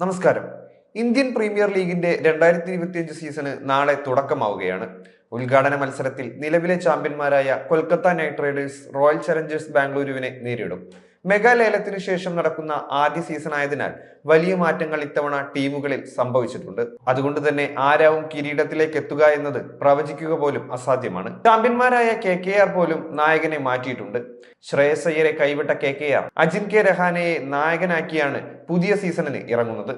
നമസ്കാരം. Indian premier ലീഗിന്റെ രണ്ടായിരത്തി ഇരുപത്തിയഞ്ച് സീസണ് നാളെ തുടക്കമാവുകയാണ്. ഉദ്ഘാടന മത്സരത്തിൽ നിലവിലെ ചാമ്പ്യന്മാരായ Kolkata Knight Riders Royal Challengers ബാംഗ്ലൂരുവിനെ നേരിടും. മെഗാ ലേലത്തിനു ശേഷം നടക്കുന്ന ആദ്യ സീസൺ ആയതിനാൽ വലിയ മാറ്റങ്ങൾ ഇത്തവണ ടീമുകളിൽ സംഭവിച്ചിട്ടുണ്ട്. അതുകൊണ്ട് തന്നെ ആരാവും കിരീടത്തിലേക്ക് എത്തുക എന്നത് പ്രവചിക്കുക പോലും അസാധ്യമാണ്. ചാമ്പ്യന്മാരായ കെ കെ ആർ പോലും നായകനെ മാറ്റിയിട്ടുണ്ട്. ശ്രേയസ് അയ്യരെ കൈവിട്ട K K R Ajinkya രഹാനയെ നായകനാക്കിയാണ് പുതിയ സീസണിന് ഇറങ്ങുന്നത്.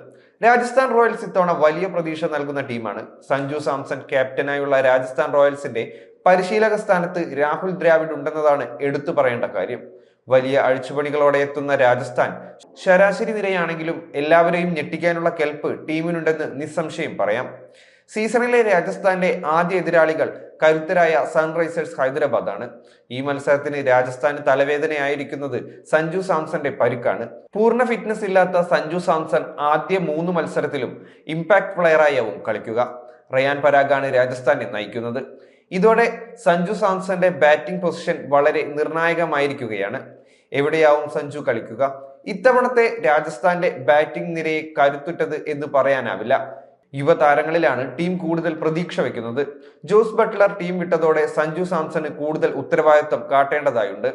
രാജസ്ഥാൻ റോയൽസ് ഇത്തവണ വലിയ പ്രതീക്ഷ നൽകുന്ന ടീമാണ്. സഞ്ജു സാംസൺ ക്യാപ്റ്റനായുള്ള രാജസ്ഥാൻ റോയൽസിന്റെ പരിശീലക സ്ഥാനത്ത് രാഹുൽ ദ്രാവിഡ് ഉണ്ടെന്നതാണ് എടുത്തു പറയേണ്ട കാര്യം. വലിയ അഴിച്ചുപണികളോടെ എത്തുന്ന രാജസ്ഥാൻ ശരാശരി നിരയാണെങ്കിലും എല്ലാവരെയും ഞെട്ടിക്കാനുള്ള കെൽപ്പ് ടീമിനുണ്ടെന്ന് നിസ്സംശയം പറയാം. സീസണിലെ രാജസ്ഥാന്റെ ആദ്യ എതിരാളികൾ കരുത്തരായ സൺറൈസേഴ്സ് ഹൈദരാബാദാണ്. ഈ മത്സരത്തിന് രാജസ്ഥാന് തലവേദനയായിരിക്കുന്നത് സഞ്ജു സാംസന്റെ പരുക്കാണ്. പൂർണ ഫിറ്റ്നസ് ഇല്ലാത്ത സഞ്ജു സാംസൺ ആദ്യ മൂന്ന് മത്സരത്തിലും ഇമ്പാക്ട് പ്ലെയറായാവും കളിക്കുക. റയാൻ പരാഗാണ് രാജസ്ഥാനെ നയിക്കുന്നത്. ഇതോടെ സഞ്ജു സാംസന്റെ ബാറ്റിംഗ് പൊസിഷൻ വളരെ നിർണായകമായിരിക്കുകയാണ്. എവിടെയാവും സഞ്ജു കളിക്കുക? ഇത്തവണത്തെ രാജസ്ഥാന്റെ ബാറ്റിംഗ് നിരയെ കരുത്തുറ്റത് എന്ന് പറയാനാവില്ല. യുവതാരങ്ങളിലാണ് ടീം കൂടുതൽ പ്രതീക്ഷ വെക്കുന്നത്. ജോസ് ബട്ട്ലർ ടീം വിട്ടതോടെ സഞ്ജു സാംസന് കൂടുതൽ ഉത്തരവാദിത്വം കാട്ടേണ്ടതായുണ്ട്.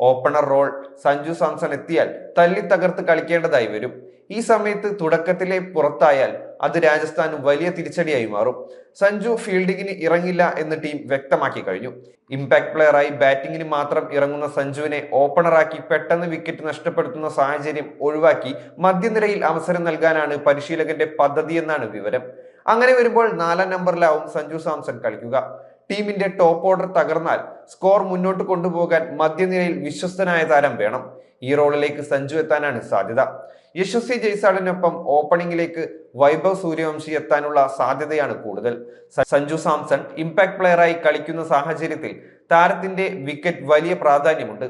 ഓപ്പണർ റോൾ സഞ്ജു സാംസൺ എത്തിയാൽ തല്ലി തകർത്ത് കളിക്കേണ്ടതായി വരും. ഈ സമയത്ത് തുടക്കത്തിലെ പുറത്തായാൽ അത് രാജസ്ഥാൻ വലിയ തിരിച്ചടിയായി മാറും. സഞ്ജു ഫീൽഡിങ്ങിന് ഇറങ്ങില്ല എന്ന് ടീം വ്യക്തമാക്കി കഴിഞ്ഞു. ഇമ്പാക്ട് പ്ലെയറായി ബാറ്റിങ്ങിന് മാത്രം ഇറങ്ങുന്ന സഞ്ജുവിനെ ഓപ്പണറാക്കി പെട്ടെന്ന് വിക്കറ്റ് നഷ്ടപ്പെടുത്തുന്ന സാഹചര്യം ഒഴിവാക്കി മധ്യനിരയിൽ അവസരം നൽകാനാണ് പരിശീലകന്റെ പദ്ധതി എന്നാണ് വിവരം. അങ്ങനെ വരുമ്പോൾ നാലാം നമ്പറിലാവും സഞ്ജു സാംസൺ കളിക്കുക. ടീമിന്റെ ടോപ്പ് ഓർഡർ തകർന്നാൽ സ്കോർ മുന്നോട്ട് കൊണ്ടുപോകാൻ മധ്യനിരയിൽ വിശ്വസ്തനായ താരം വേണം. ഈ റോളിലേക്ക് സഞ്ജു എത്താനാണ് സാധ്യത. യശസ്വി ജയ്സാളിനൊപ്പം ഓപ്പണിംഗിലേക്ക് വൈഭവ് സൂര്യവംശി എത്താനുള്ള സാധ്യതയാണ് കൂടുതൽ. സഞ്ജു സാംസൺ ഇമ്പാക്ട് പ്ലെയറായി കളിക്കുന്ന സാഹചര്യത്തിൽ താരത്തിന്റെ വിക്കറ്റ് വലിയ പ്രാധാന്യമുണ്ട്.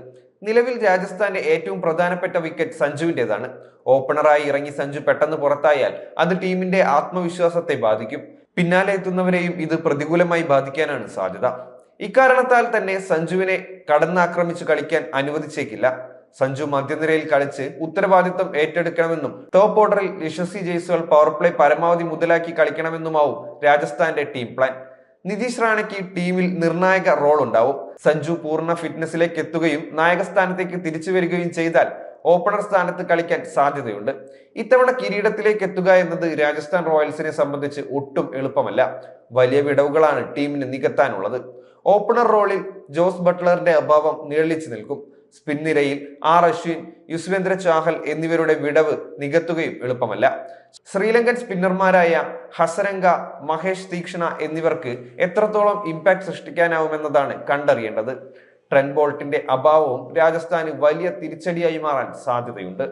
നിലവിൽ രാജസ്ഥാന്റെ ഏറ്റവും പ്രധാനപ്പെട്ട വിക്കറ്റ് സഞ്ജുവിന്റെതാണ് ഓപ്പണറായി ഇറങ്ങി സഞ്ജു പെട്ടെന്ന് പുറത്തായാൽ അത് ടീമിന്റെ ആത്മവിശ്വാസത്തെ ബാധിക്കും. പിന്നാലെ എത്തുന്നവരെയും ഇത് പ്രതികൂലമായി ബാധിക്കാനാണ് സാധ്യത. ഇക്കാരണത്താൽ തന്നെ സഞ്ജുവിനെ കടന്നാക്രമിച്ച് കളിക്കാൻ അനുവദിച്ചേക്കില്ല. സഞ്ജു മധ്യനിരയിൽ കളിച്ച് ഉത്തരവാദിത്തം ഏറ്റെടുക്കണമെന്നും ടോപ്പ് ഓർഡറിൽ യശസ്വി ജയ്സ്വാൾ പവർ പ്ലേ പരമാവധി മുതലാക്കി കളിക്കണമെന്നുമാവും രാജസ്ഥാന്റെ ടീം പ്ലാൻ നിതീഷ് റാണയ്ക്ക് ടീമിൽ നിർണായക റോൾ ഉണ്ടാവും. സഞ്ജു പൂർണ ഫിറ്റ്നസിലേക്ക് എത്തുകയും നായകസ്ഥാനത്തേക്ക് തിരിച്ചു വരികയും ചെയ്താൽ ഓപ്പണർ സ്ഥാനത്ത് കളിക്കാൻ സാധ്യതയുണ്ട്. ഇത്തവണ കിരീടത്തിലേക്ക് എത്തുക എന്നത് രാജസ്ഥാൻ റോയൽസിനെ സംബന്ധിച്ച് ഒട്ടും എളുപ്പമല്ല. വലിയ വിടവുകളാണ് ടീമിന് നികത്താനുള്ളത്. ഓപ്പണർ റോളിൽ ജോസ് ബട്ട്ലറിന്റെ അഭാവം നീളിച്ചു നിൽക്കും. സ്പിൻ നിരയിൽ ആർ അശ്വിൻ യുസ്വേന്ദ്ര ചാഹൽ എന്നിവരുടെ വിടവ് നികത്തുകയും എളുപ്പമല്ല. ശ്രീലങ്കൻ സ്പിന്നർമാരായ ഹസരംഗ മഹേഷ് തീക്ഷണ എന്നിവർക്ക് എത്രത്തോളം ഇമ്പാക്ട് സൃഷ്ടിക്കാനാവുമെന്നതാണ് കണ്ടറിയേണ്ടത്. ട്രെൻ ബോൾട്ടിന്റെ അഭാവവും രാജസ്ഥാന് വലിയ തിരിച്ചടിയായി മാറാൻ സാധ്യതയുണ്ട്.